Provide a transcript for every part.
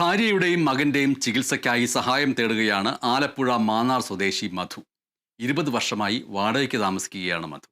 ഭാര്യയുടെയും മകന്റെയും ചികിത്സയ്ക്കായി സഹായം തേടുകയാണ് ആലപ്പുഴ മാന്നാർ സ്വദേശി മധു. ഇരുപത് വർഷമായി വാടകയ്ക്ക് താമസിക്കുകയാണ് മധു.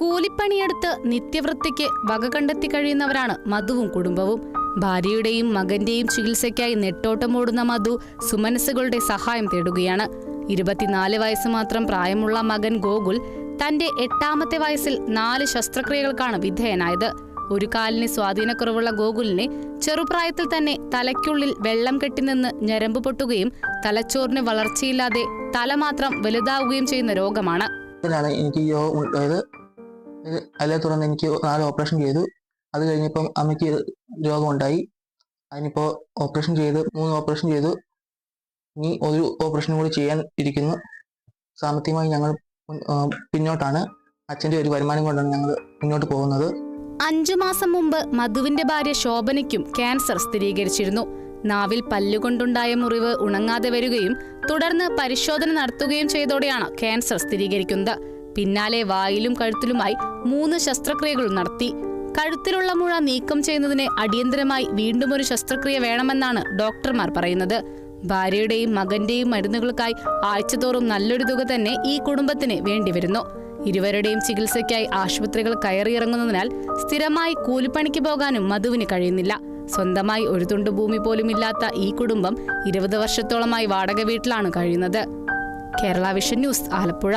കൂലിപ്പണിയെടുത്ത് നിത്യവൃത്തിക്ക് വക കണ്ടെത്തി കഴിയുന്നവരാണ് മധുവും കുടുംബവും. ഭാര്യയുടെയും മകന്റെയും ചികിത്സയ്ക്കായി നെട്ടോട്ടമോടുന്ന മധു സുമനസ്സുകളുടെ സഹായം തേടുകയാണ്. ഇരുപത്തിനാല് വയസ്സ് മാത്രം പ്രായമുള്ള മകൻ ഗോകുൽ തന്റെ എട്ടാമത്തെ വയസ്സിൽ നാല് ശസ്ത്രക്രിയകൾക്കാണ് വിധേയനായത്. ഒരു കാലിന് സ്വാധീനക്കുറവുള്ള ഗോകുലിനെ ചെറുപ്രായത്തിൽ തന്നെ തലയ്ക്കുള്ളിൽ വെള്ളം കെട്ടിനിന്ന് ഞരമ്പ് പൊട്ടുകയും തലച്ചോറിന് വളർച്ചയില്ലാതെ തല മാത്രം വലുതാവുകയും ചെയ്യുന്ന രോഗമാണ്. എനിക്ക് അതിനെ തുടർന്ന് എനിക്ക് നാല് ഓപ്പറേഷൻ ചെയ്തു. അത് കഴിഞ്ഞപ്പം അമ്മയ്ക്ക് രോഗമുണ്ടായി. അതിനിപ്പോ ഓപ്പറേഷൻ ചെയ്ത് മൂന്ന് ഓപ്പറേഷൻ ചെയ്തു. ഇനി ഒരു ഓപ്പറേഷൻ കൂടി ചെയ്യാൻ ഇരിക്കുന്നു. സാമ്പത്തികമായി ഞങ്ങൾ പിന്നോട്ടാണ്. അച്ഛന്റെ ഒരു വരുമാനം കൊണ്ടാണ് ഞങ്ങൾ മുന്നോട്ട് പോകുന്നത്. അഞ്ചു മാസം മുമ്പ് മധുവിന്റെ ഭാര്യ ശോഭനയ്ക്കും ക്യാൻസർ സ്ഥിരീകരിച്ചിരുന്നു. നാവിൽ പല്ലുകൊണ്ടുണ്ടായ മുറിവ് ഉണങ്ങാതെ വരികയും തുടർന്ന് പരിശോധന നടത്തുകയും ചെയ്തോടെയാണ് ക്യാൻസർ സ്ഥിരീകരിക്കുന്നത്. പിന്നാലെ വായിലും കഴുത്തിലുമായി മൂന്ന് ശസ്ത്രക്രിയകളും നടത്തി. കഴുത്തിലുള്ള മുഴ നീക്കം ചെയ്യുന്നതിന് അടിയന്തരമായി വീണ്ടും ഒരു ശസ്ത്രക്രിയ വേണമെന്നാണ് ഡോക്ടർമാർ പറയുന്നത്. ഭാര്യയുടെയും മകന്റെയും മരുന്നുകൾക്കായി ആഴ്ചതോറും നല്ലൊരു തുക തന്നെ ഈ കുടുംബത്തിന് വേണ്ടിവരുന്നു. ഇരുവരുടെയും ചികിത്സയ്ക്കായി ആശുപത്രികൾ കയറിയിറങ്ങുന്നതിനാൽ സ്ഥിരമായി കൂലിപ്പണിക്ക് പോകാനും മധുവിന് കഴിയുന്നില്ല. സ്വന്തമായി ഒരു തുണ്ട് ഭൂമി പോലും ഇല്ലാത്ത ഈ കുടുംബം ഇരുപത് വർഷത്തോളമായി വാടക വീട്ടിലാണ് കഴിയുന്നത്. Kerala vision news Alappuzha.